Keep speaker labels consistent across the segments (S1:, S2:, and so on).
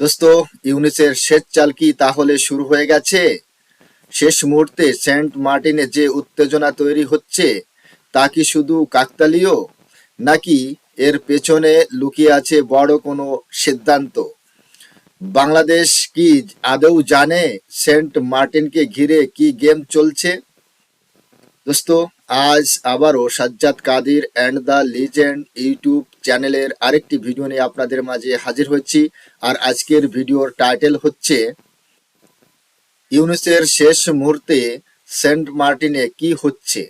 S1: দোস্ত, ইউনিসের শেষ চাল কি তাহলে শুরু হয়ে গেছে? শেষ মুহূর্তে সেন্ট মার্টিনে যে উত্তেজনা তৈরি হচ্ছে, তা কি শুধু কাকতালীয়? নাকি এর পেছনে লুকিয়ে আছে বড় কোনো সিদ্ধান্ত? বাংলাদেশ কি আদৌ জানে সেন্ট মার্টিনকে ঘিরে কি গেম চলছে? দোস্ত, আজ আবারও Sajjad Kadir and the legend YouTube চ্যানেলের আরেকটি ভিডিও নিয়ে আপনাদের মাঝে হাজির হচ্ছি আর আজকের ভিডিওর টাইটেল হচ্ছে, ইউনিসের শেষ মুহূর্তে সেন্ট মার্টিনে কি হচ্ছে?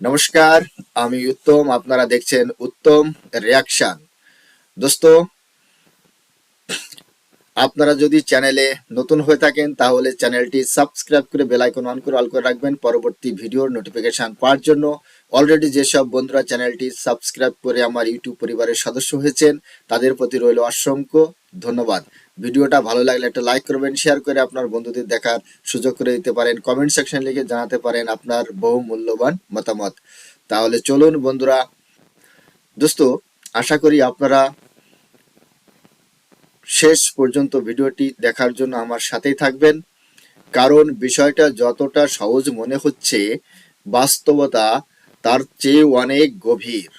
S1: নমস্কার, আমি উত্তম, আপনারা দেখছেন উত্তম রিয়াকশন। দোস্ত আপনারা যদি চ্যানেলে নতুন হয়ে থাকেন, তাহলে চ্যানেলটি সাবস্ক্রাইব করে বেল আইকন অন করে অল করে রাখবেন পরবর্তী ভিডিওর নোটিফিকেশন পাওয়ার জন্য। অলরেডি যেসব বন্ধুরা চ্যানেলটি সাবস্ক্রাইব করে আমার ইউটিউব পরিবারের সদস্য হয়েছেন, তাদের প্রতি রইল অসংখ্য ধন্যবাদ। ভিডিওটা ভালো লাগলে একটা লাইক করবেন শেয়ার করে আপনার বন্ধুদের দেখার সুযোগ করে দিতে পারেন কমেন্ট সেকশন লিখে জানাতে পারেন আপনার বহু মূল্যবান মতামত। তাহলে চলুন বন্ধুরা, দোস্ত, আশা করি আপনারা শেষ পর্যন্ত ভিডিওটি দেখার জন্য আমার সাথেই থাকবেন। কারণ বিষয়টা যতটা সহজ মনে হচ্ছে, বাস্তবতা তার চেয়ে অনেক গভীর।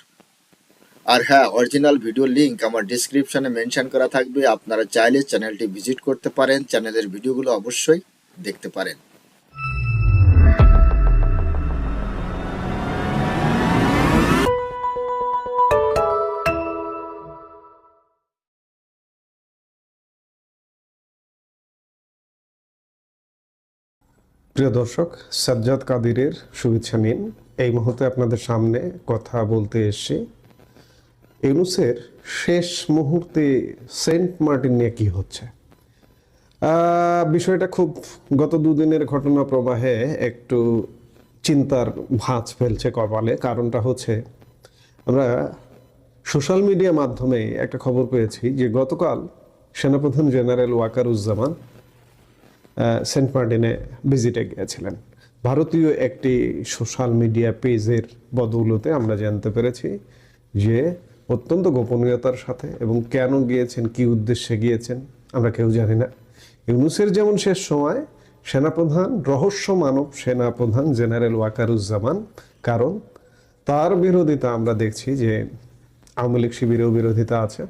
S1: আর হ্যাঁ অরিজিনাল ভিডিও লিঙ্ক আমার ডিসক্রিপশনে মেনশান করা থাকবে। আপনারা চাইলে চ্যানেলটি ভিজিট করতে পারেন। চ্যানেলের ভিডিওগুলো অবশ্যই দেখতে পারেন।
S2: প্রিয় দর্শক, সাজ্জাদ কাদিরের শুভেচ্ছা নিন। এই মুহূর্তে আপনাদের সামনে কথা বলতে এসে ইউনুসের শেষ মুহূর্তে সেন্ট মার্টিন নিয়ে কি হচ্ছে? বিষয়টা খুব গত দুদিনের ঘটনা প্রবাহে একটু চিন্তার ভাঁজ ফেলছে কপালে। কারণটা হচ্ছে, আমরা সোশ্যাল মিডিয়া মাধ্যমে একটা খবর পেয়েছি যে গতকাল সেনাপ্রধান জেনারেল ওয়াকারুজ্জামান সেন্ট মার্টিনে ভিজিটে গিয়েছিলেন। ভারতীয় একটি সোশ্যাল মিডিয়া পেজের বদৌলতে আমরা জানতে পেরেছি যে অত্যন্ত গোপনীয়তার সাথে এবং কেন গিয়েছেন, কি উদ্দেশ্যে গিয়েছেন, আমরা কেউ জানি না। ইউনুসের যেমন শেষ সময় সেনাপ্রধান, রহস্য মানব সেনাপ্রধান জেনারেল ওয়াকারুজ্জামান, কারণ তার বিরোধিতা আমরা দেখছি যে আওয়ামী লীগ শিবিরেও বিরোধিতা আছে।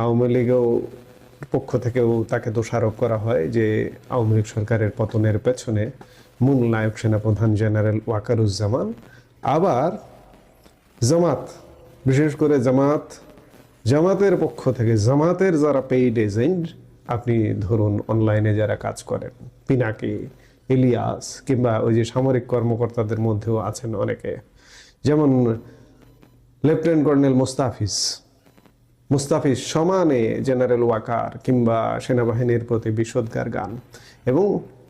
S2: আওয়ামী লীগেও পক্ষ থেকেও তাকে দোষারোপ করা হয় যে আওয়ামী লীগ সরকারের পতনের পেছনে মূল নায়ক সেনাপ্রধান জেনারেল ওয়াকারুজ্জামান, আবার জামাত, বিশেষ করে জামাত, জামাতের পক্ষ থেকে, জামাতের যারা পেইড এজেন্ট আপনি ধরুন অনলাইনে যারা কাজ করেন, পিনাকি, ইলিয়াস, কিংবা ওই যে সামরিক কর্মকর্তাদের মধ্যেও আছেন অনেকে, যেমন লেফটেন্যান্ট কর্নেল মোস্তাফিজ মুস্তাফিজ সমানে জেনারেল ওয়াকার কিংবা সেনাবাহিনীর প্রতি বিষোদ্গার গান। এবং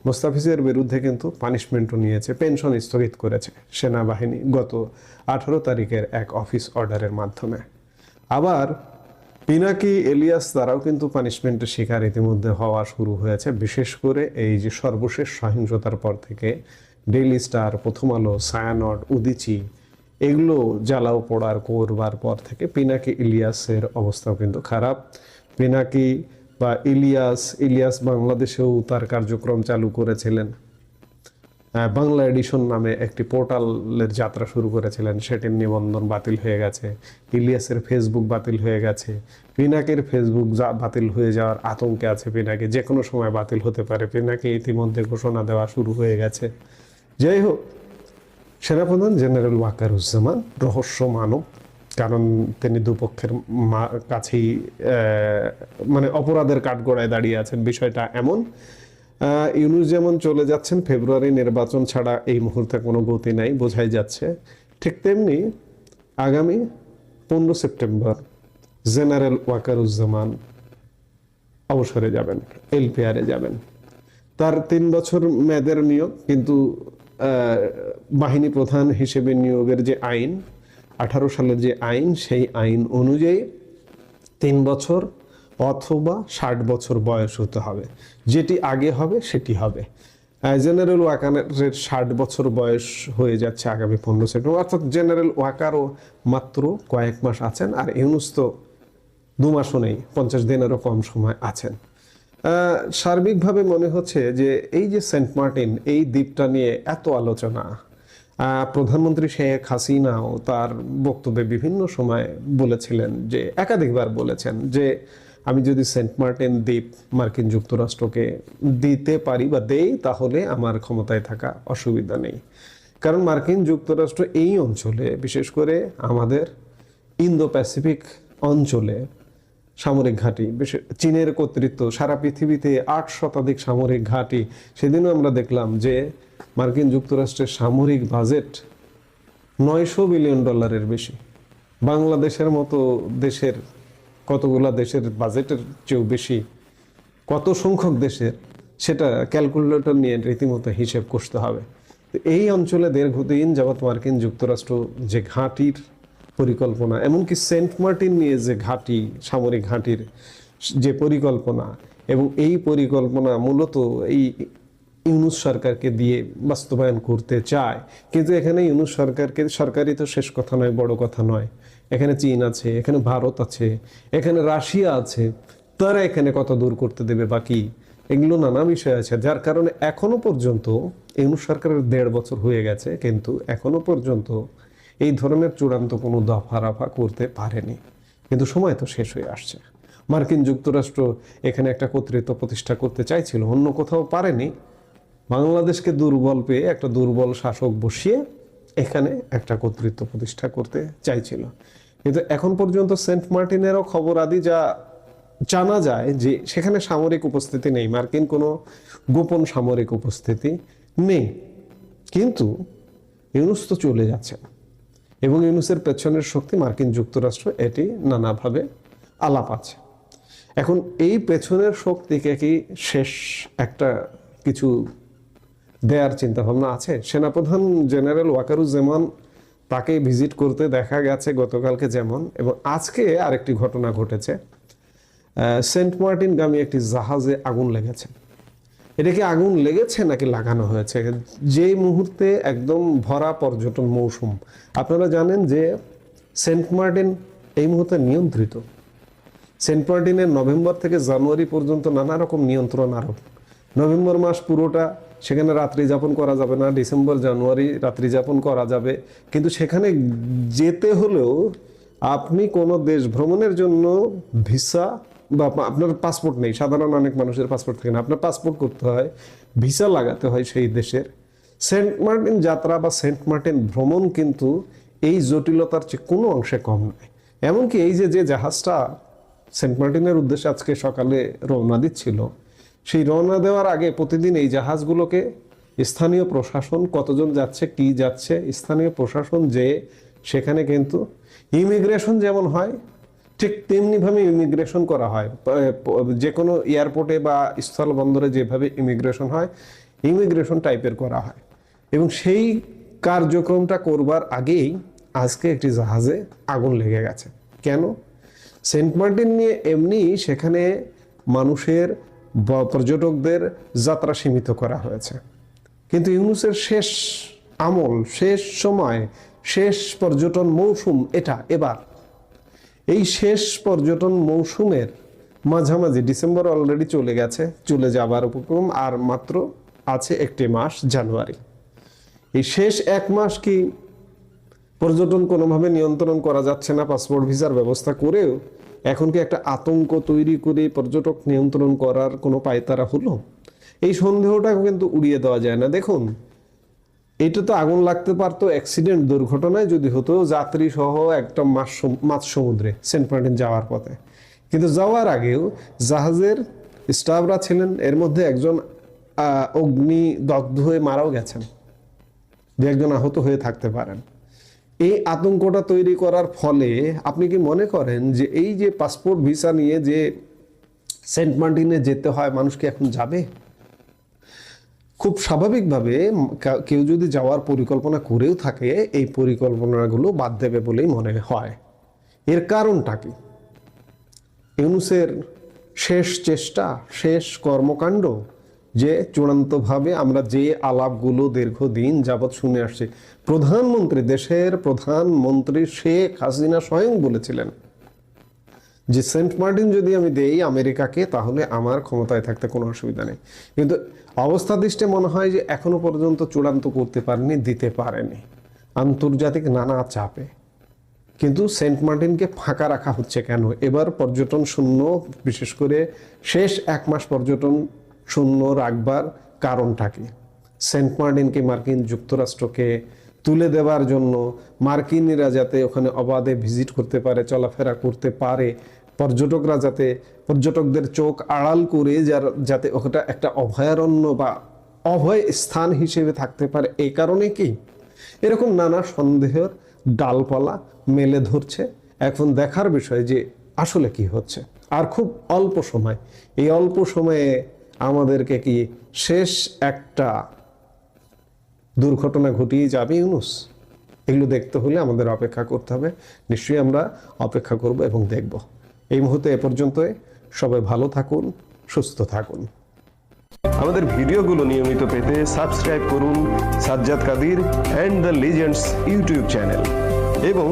S2: মুস্তাফিজের বিরুদ্ধে কিন্তু পানিশমেন্টও নিয়েছে, পেনশন স্থগিত করেছে সেনাবাহিনী গত আঠারো তারিখের এক অফিস অর্ডারের মাধ্যমে। আবার পিনাকি এলিয়াস তারাও কিন্তু পানিশমেন্টের শিকার ইতিমধ্যে হওয়া শুরু হয়েছে, বিশেষ করে এই যে সর্বশেষ সহিংসতার পর থেকে। ডেইলি স্টার, প্রথম আলো সায়ানট উদিচি এগুলো জ্বালাও পোড়ার করবার পর থেকে। পিনাকি ইলিয়াসের অবস্থাও কিন্তু খারাপ। পিনাকি বা ইলিয়াস ইলিয়াস বাংলাদেশেও তার কার্যক্রম চালু করেছিলেন। বাংলা এডিশন নামে একটি পোর্টালের যাত্রা শুরু করেছিলেন। সেটির নিবন্ধন বাতিল হয়ে গেছে। ইলিয়াসের ফেসবুক বাতিল হয়ে গেছে। পিনাকের ফেসবুক বাতিল হয়ে যাওয়ার আতঙ্কে আছে পিনাকে। যে কোনো সময় বাতিল হতে পারে। পিনাকে ইতিমধ্যে ঘোষণা দেওয়া শুরু হয়ে গেছে। যাই হোক সেনাপ্রধান জেনারেল ওয়াকারুজ্জামান রহস্য মানব কারণ তিনি দুপক্ষের কাছেই মানে অপরাধের কাঠগড়ায় দাঁড়িয়ে আছেন। বিষয়টা এমন ইউনুস যেমন চলে যাচ্ছেন, ফেব্রুয়ারি নির্বাচন ছাড়া এই মুহূর্তে কোনো গতি নাই, বোঝাই যাচ্ছে। ঠিক তেমনি আগামী পনেরো সেপ্টেম্বর জেনারেল ওয়াকারুজ্জামান অবসরে যাবেন, এলপিআরে যাবেন। তার তিন বছর মেয়াদের নিয়োগ, কিন্তু বাহিনী প্রধান হিসেবে নিয়োগের যে আইন, আঠারো সালের যে আইন, সেই আইন অনুযায়ী তিন বছর অথবা ষাট বছর বয়স হতে হবে। যেটি আগে হবে, সেটি হবে। জেনারেল ওয়াকারের ষাট বছর বয়স হয়ে যাচ্ছে আগামী পনেরো সেপ্টেম্বর। অর্থাৎ জেনারেল ওয়াকারও মাত্র কয়েক মাস আছেন, আর ইউনুস তো দু মাসও নেই, পঞ্চাশ দিনেরও কম সময় আছেন। সার্বিকভাবে মনে হচ্ছে যে এই যে সেন্ট মার্টিন, এই দ্বীপটা নিয়ে এত আলোচনা প্রধানমন্ত্রী শেখ হাসিনাও তার বক্তব্যে বিভিন্ন সময় বলেছিলেন যে, একাধিকবার বলেছেন যে, আমি যদি সেন্ট মার্টিন দ্বীপ মার্কিন যুক্তরাষ্ট্রকে দিতে পারি বা দেই, তাহলে আমার ক্ষমতায় থাকা অসুবিধা নেই। কারণ মার্কিন যুক্তরাষ্ট্র এই অঞ্চলে, বিশেষ করে আমাদের ইন্দো প্যাসিফিক অঞ্চলে সামরিক ঘাঁটি। চীনের কর্তৃত্ব সারা পৃথিবীতে আট শতাধিক সামরিক ঘাঁটি। সেদিনও আমরা দেখলাম যে মার্কিন যুক্তরাষ্ট্রের সামরিক বাজেট নয়শো বিলিয়ন ডলারের বেশি। বাংলাদেশের মতো দেশের, কতগুলা দেশের বাজেটের চেয়েও বেশি, কত সংখ্যক দেশের, সেটা ক্যালকুলেটর নিয়ে রীতিমতো হিসেব করতে হবে। এই অঞ্চলে দীর্ঘদিন যাবৎ মার্কিন যুক্তরাষ্ট্র যে ঘাঁটির পরিকল্পনা, এমনকি সেন্ট মার্টিন নিয়ে যে ঘাঁটি, সামরিক ঘাঁটির যে পরিকল্পনা এবং এই পরিকল্পনা মূলত এই ইউনুস সরকারকে দিয়ে বাস্তবায়ন করতে চায়। কিন্তু এখানে ইউনুস সরকারকে, সরকারই তো শেষ কথা নয়, বড় কথা নয়। এখানে চীন আছে, এখানে ভারত আছে, এখানে রাশিয়া আছে। তারা এখানে কত দূর করতে দেবে বাকি এগুলো নানা বিষয় আছে। যার কারণে এখনও পর্যন্ত ইউনুস সরকারের দেড় বছর হয়ে গেছে, কিন্তু এখনও পর্যন্ত এই ধরনের চূড়ান্ত কোনো দফা রাফা করতে পারেনি। কিন্তু সময় তো শেষ হয়ে আসছে। মার্কিন যুক্তরাষ্ট্র এখানে একটা কর্তৃত্ব প্রতিষ্ঠা করতে চাইছিল, অন্য কোথাও পারেনি। বাংলাদেশকে দুর্বল পেয়ে একটা দুর্বল শাসক বসিয়ে এখানে একটা কর্তৃত্ব প্রতিষ্ঠা করতে চাইছিল। কিন্তু এখন পর্যন্ত সেন্ট মার্টিনেরও খবর আদি যা জানা যায় যে সেখানে সামরিক উপস্থিতি নেই, মার্কিন কোনো গোপন সামরিক উপস্থিতি নেই। কিন্তু ইউনুস তো চলে যাচ্ছে এবং ইউনুসের পেছনের শক্তি মার্কিন যুক্তরাষ্ট্র এটি নানাভাবে আলাপ আছে। এখন এই পেছনের শক্তিকে কি শেষ একটা কিছু দেয়ার চিন্তা ভাবনা আছে? সেনাপ্রধান জেনারেল ওয়াকারুজ্জামান তাকে ভিজিট করতে দেখা গেছে গতকালকে যেমন, এবং আজকে আরেকটি ঘটনা ঘটেছে। সেন্ট মার্টিন গামী একটি জাহাজে আগুন লেগেছে। এটা কি আগুন লেগেছে নাকি লাগানো হয়েছে? যেই মুহূর্তে একদম ভরা পর্যটন মৌসুম, আপনারা জানেন যে সেন্ট মার্টিন এই মুহূর্তে নিয়ন্ত্রিত। সেন্ট মার্টিনের নভেম্বর থেকে জানুয়ারি পর্যন্ত নানা রকম নিয়ন্ত্রণ আরোপ। নভেম্বর মাস পুরোটা সেখানে রাত্রি যাপন করা যাবে না, ডিসেম্বর, জানুয়ারি রাত্রি যাপন করা যাবে। কিন্তু সেখানে যেতে হলেও আপনি কোনো দেশ ভ্রমণের জন্য ভিসা বা আপনার পাসপোর্ট নেই। সাধারণ অনেক মানুষের পাসপোর্ট থাকে না। আপনার পাসপোর্ট করতে হয় ভিসা লাগাতে হয় সেই দেশের। সেন্ট মার্টিন যাত্রা বা সেন্ট মার্টিন ভ্রমণ কিন্তু এই জটিলতার চেয়ে কোনো অংশে কম নয়। এমনকি এই যে যে জাহাজটা সেন্ট মার্টিনের উদ্দেশ্যে আজকে সকালে রওনা দিচ্ছিল, সেই রওনা দেওয়ার আগে প্রতিদিন এই জাহাজগুলোকে স্থানীয় প্রশাসন, কতজন যাচ্ছে, কি যাচ্ছে, স্থানীয় প্রশাসন যে, সেখানে কিন্তু ইমিগ্রেশন যেমন হয় ঠিক তেমনিভাবে ইমিগ্রেশন করা হয়। যে কোনো এয়ারপোর্টে বা স্থলবন্দরে যেভাবে ইমিগ্রেশন হয় ইমিগ্রেশন টাইপের করা হয়। এবং সেই কার্যক্রমটা করবার আগেই আজকে একটি জাহাজে আগুন লেগে গেছে। কেন? সেন্ট মার্টিন নিয়ে এমনি সেখানে মানুষের পর্যটকদের যাত্রা সীমিত করা হয়েছে। কিন্তু ইউনুসের শেষ আমল, শেষ সময়, শেষ পর্যটন মৌসুম এটা এবার। এই শেষ পর্যটন মৌসুমের মাঝামাঝি ডিসেম্বর অলরেডি চলে গেছে, চলে যাবার উপক্রম, আর মাত্র আছে একটি মাস, জানুয়ারি। এই শেষ এক মাস কি পর্যটন কোনোভাবে নিয়ন্ত্রণ করা যাচ্ছে না, পাসপোর্ট ভিসার ব্যবস্থা করেও এখন কি একটা আতঙ্ক তৈরি করে পর্যটক নিয়ন্ত্রণ করার কোনো পায়তারা হলো? এই সন্দেহটা কিন্তু উড়িয়ে দেওয়া যায় না। দেখুন এটা তো আগুন লাগতে পারতো অ্যাক্সিডেন্ট দুর্ঘটনায়, যদি হতো যাত্রী সহ একটা মাছ মাছ সমুদ্রে, সেন্ট মার্টিন যাওয়ার পথে। কিন্তু যাওয়ার আগেও জাহাজের স্টাফরা ছিলেন, এর মধ্যে একজন অগ্নি দগ্ধ হয়ে মারাও গেছেন। দু একজন আহত হয়ে থাকতে পারেন। এই আতঙ্কটা তৈরি করার ফলে আপনি কি মনে করেন যে এই যে পাসপোর্ট ভিসা নিয়ে যে সেন্ট মার্টিনে যেতে হয়, মানুষ কি এখন যাবে? খুব স্বাভাবিকভাবে কেউ যদি যাওয়ার পরিকল্পনা করেও থাকে, এই পরিকল্পনাগুলো বাদ দেবে বলেই মনে হয়। এর কারণটা কি? ইউনুসের শেষ চেষ্টা, শেষ কর্মকাণ্ড যে চূড়ান্তভাবে আমরা যে আলাপগুলো দীর্ঘদিন যাবৎ শুনে আসছি, প্রধানমন্ত্রী, দেশের প্রধানমন্ত্রী শেখ হাসিনা স্বয়ং বলেছিলেন যে, সেন্ট মার্টিন যদি আমি দেই আমেরিকাকে, তাহলে আমার ক্ষমতায় থাকতে কোনো অসুবিধা নেই। কিন্তু অবস্থা দৃষ্টে মনে হয় যে এখনও পর্যন্ত চূড়ান্ত করতে পারেনি, দিতে পারেনি। আন্তর্জাতিক নানা চাপে। কিন্তু সেন্ট মার্টিনকে ফাঁকা রাখা হচ্ছে কেন? এবার পর্যটন শূন্য, বিশেষ করে শেষ এক মাস পর্যটন শূন্য রাখবার কারণটা কি? সেন্ট মার্টিনকে মার্কিন যুক্তরাষ্ট্রকে তুলে দেওয়ার জন্য মার্কিনীরা যাতে ওখানে অবাধে ভিজিট করতে পারে, চলাফেরা করতে পারে পর্যটকরা যাতে পর্যটকদের চোখ আড়াল করে যার যাতে ওটা একটা অভয়ারণ্য বা অভয় স্থান হিসেবে থাকতে পারে এই কারণে কি? এরকম নানা সন্দেহের ডালপালা মেলে ধরছে। এখন দেখার বিষয় যে আসলে কি হচ্ছে। আর খুব অল্প সময়। এই অল্প সময়ে আমাদেরকে কি শেষ একটা দুর্ঘটনা ঘটিয়ে যাবে ইউনুস? এগুলো দেখতে হলে আমাদের অপেক্ষা করতে হবে। নিশ্চয়ই আমরা অপেক্ষা করব এবং দেখব। এই মুহূর্তে এ পর্যন্তই। সবাই ভালো থাকুন সুস্থ থাকুন।
S3: আমাদের ভিডিওগুলো নিয়মিত পেতে সাবস্ক্রাইব করুন Sajjad Kadir and the legends YouTube channel এবং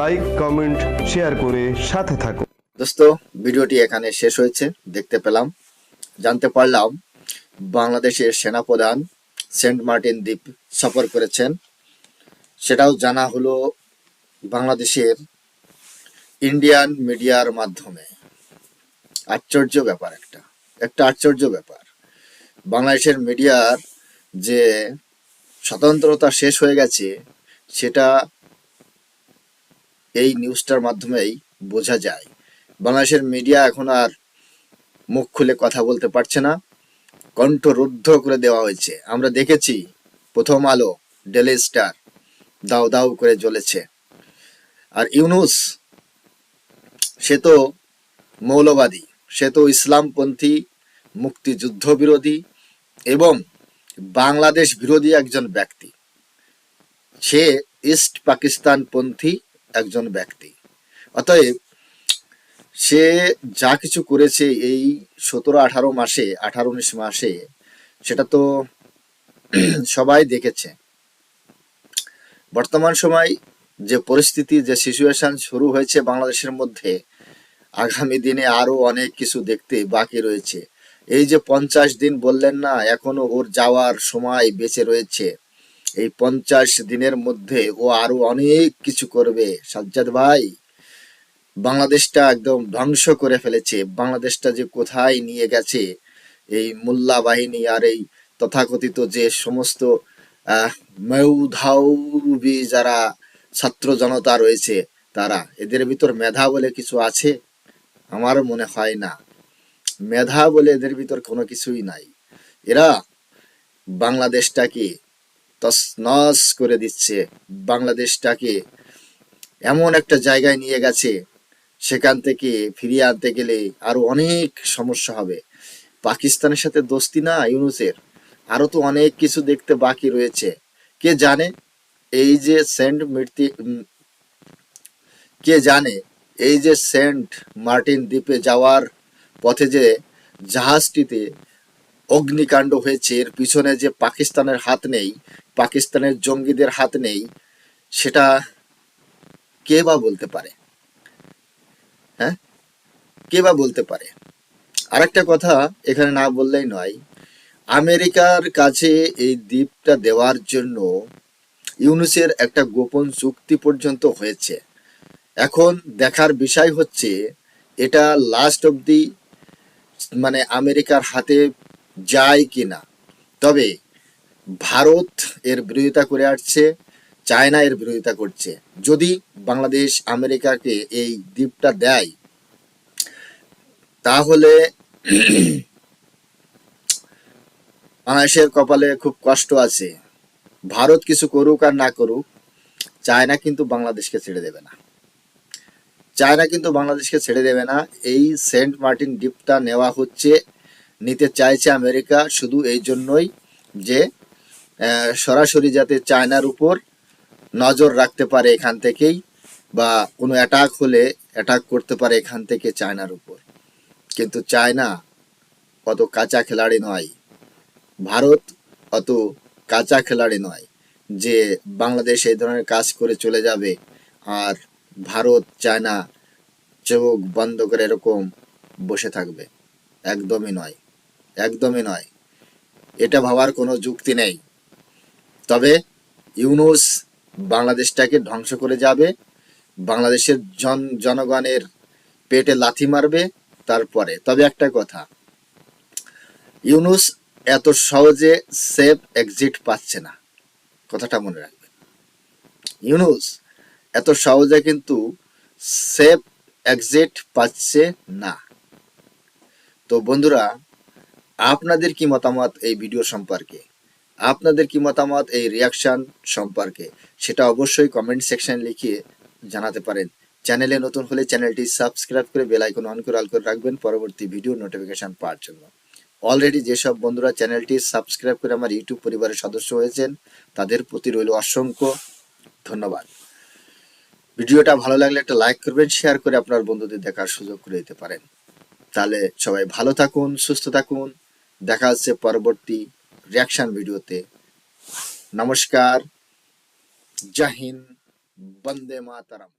S3: লাইক কমেন্ট শেয়ার করে সাথে থাকুন।
S1: দোস্ত ভিডিওটি এখানে শেষ হয়েছে দেখতে পেলাম। জানতে পারলাম বাংলাদেশের সেনাপ্রধান সেন্ট মার্টিন দ্বীপ সফর করেছেন। সেটাও জানা হলো বাংলাদেশের ইন্ডিয়ান মিডিয়ার মাধ্যমে। আশ্চর্য ব্যাপার একটা একটা আশ্চর্য ব্যাপার। বাংলাদেশের মিডিয়ার যে স্বতন্ত্রতা শেষ হয়ে গেছে, সেটা এই নিউজটার মাধ্যমেই বোঝা যায়। বাংলাদেশের মিডিয়া এখন আর মুখ খুলে কথা বলতে পারছে না, কণ্ঠরুদ্ধ করে দেওয়া হয়েছে। আমরা দেখেছি, প্রথম আলো ডেলি স্টার দাও দাও করে জ্বলেছে। আর ইউনুস সে তো মৌলবাদী, সে তো ইসলামপন্থী মুক্তিযুদ্ধ বিরোধী এবং বাংলাদেশ বিরোধী একজন ব্যক্তি। সে ইস্ট পাকিস্তান পন্থী একজন ব্যক্তি। অতএব সে যা কিছু করেছে এই সতেরো আঠারো মাসে, আঠারো উনিশ মাসে, সেটা তো সবাই দেখেছে। বর্তমান সময় যে পরিস্থিতি যে সিচুয়েশন শুরু হয়েছে বাংলাদেশের মধ্যে আগামী দিনে আরও অনেক কিছু দেখতে বাকি রয়েছে। এই যে পঞ্চাশ দিন বললেন না এখনও ওর যাওয়ার সময় বেঁচে রয়েছে। এই পঞ্চাশ দিনের মধ্যে ও আরও অনেক কিছু করবে। সাজ্জাদ ভাই বাংলাদেশটা একদম ধ্বংস করে ফেলেছে। বাংলাদেশটা যে কোথায় নিয়ে গেছে এই মোল্লা বাহিনী আর এই তথাকথিত যে সমস্ত আহ, মেউধাউবি যারা ছাত্র জনতা রয়েছে তারা। এদের ভিতর মেধা বলে কিছু আছে? আমার মনে হয় না। মেধা বলে এদের ভিতর কোনো কিছুই নাই। এরা বাংলাদেশটাকে তছনছ করে দিচ্ছে। বাংলাদেশটাকে এমন একটা জায়গায় নিয়ে গেছে, সেখান থেকে ফিরিয়ে আনতে গেলে আরও অনেক সমস্যা হবে। পাকিস্তানের সাথে দোস্তি না ইউনুসের? আরও তো অনেক কিছু দেখতে বাকি রয়েছে। কে জানে? এই যে সেন্ট মৃত্যু কে জানে? এই যে সেন্ট মার্টিন দ্বীপে যাওয়ার পথে যে জাহাজটিতে অগ্নিকাণ্ড হয়েছে, এর পিছনে যে পাকিস্তানের হাত নেই, পাকিস্তানের জঙ্গিদের হাত নেই, সেটা কে বা বলতে পারে? হ্যাঁ? কে বা বলতে পারে? আরেকটা কথা এখানে না বললেই নয়, আমেরিকার কাছে এই দ্বীপটা দেওয়ার জন্য ইউনুসের একটা গোপন চুক্তি পর্যন্ত হয়েছে। এখন দেখার বিষয় হচ্ছে, এটা লাস্ট অবধি মানে আমেরিকার হাতে যায় কিনা। তবে ভারত এর বিরোধিতা করে আসছে, চায়না এর বিরোধিতা করছে। যদি বাংলাদেশ আমেরিকাকে এই দ্বীপটা দেয়, তাহলে বাংলাদেশের কপালে খুব কষ্ট আছে। ভারত কিছু করুক আর না করুক, চায়না কিন্তু বাংলাদেশকে ছেড়ে দেবে না। চায়না কিন্তু বাংলাদেশকে ছেড়ে দেবে না। এই সেন্ট মার্টিন দ্বীপটা নেওয়া হচ্ছে, নিতে চাইছে আমেরিকা শুধু এই জন্যই যে সরাসরি যাতে চায়নার উপর নজর রাখতে পারে এখান থেকেই বা কোনো অ্যাটাক হলে অ্যাটাক করতে পারে এখান থেকে চায়নার উপর। কিন্তু চায়না অত কাঁচা খেলাড়ি নয়। ভারত অত কাঁচা খেলাড়ি নয়, যে বাংলাদেশ এই ধরনের কাজ করে চলে যাবে আর ভারত, চায়না চোখ বন্ধ করে এরকম বসে থাকবে। একদমই নয় একদমই নয়। এটা ভাবার কোনো যুক্তি নেই। তবে ইউনুস বাংলাদেশটাকে ধ্বংস করে যাবে, বাংলাদেশের জন, জনগণের পেটে লাথি মারবে তারপরে। তবে একটা কথা, ইউনুস এত সহজে সেফ এক্সিট পাচ্ছে না। কথাটা মনে রাখবেন। ইউনুস, এত সহজে কিন্তু সেফ এক্সিট পাচ্ছে না। তো বন্ধুরা, আপনাদের কি মতামত এই ভিডিও সম্পর্কে? আপনাদের কি মতামত এই রিয়াকশন সম্পর্কে? সেটা অবশ্যই কমেন্ট সেকশন লিখিয়ে জানাতে পারেন। চ্যানেলে নতুন হলে চ্যানেলটি সাবস্ক্রাইব করে বেল আইকন অন করে অল করে রাখবেন। পরবর্তী ভিডিও নোটিফিকেশন পাওয়ার জন্য। অলরেডি যেসব বন্ধুরা চ্যানেলটি সাবস্ক্রাইব করে আমার ইউটিউব পরিবারের সদস্য হয়েছেন, তাদের প্রতি রইল অসংখ্য ধন্যবাদ। ভিডিওটা ভালো লাগলে একটা লাইক করবেন শেয়ার করে আপনার বন্ধুদের দেখার সুযোগ করে দিতে পারেন। তাহলে সবাই ভালো থাকুন, সুস্থ থাকুন। দেখা হচ্ছে পরবর্তী রিয়াকশন ভিডিওতে। নমস্কার জাহিন বন্দে মাতারাম।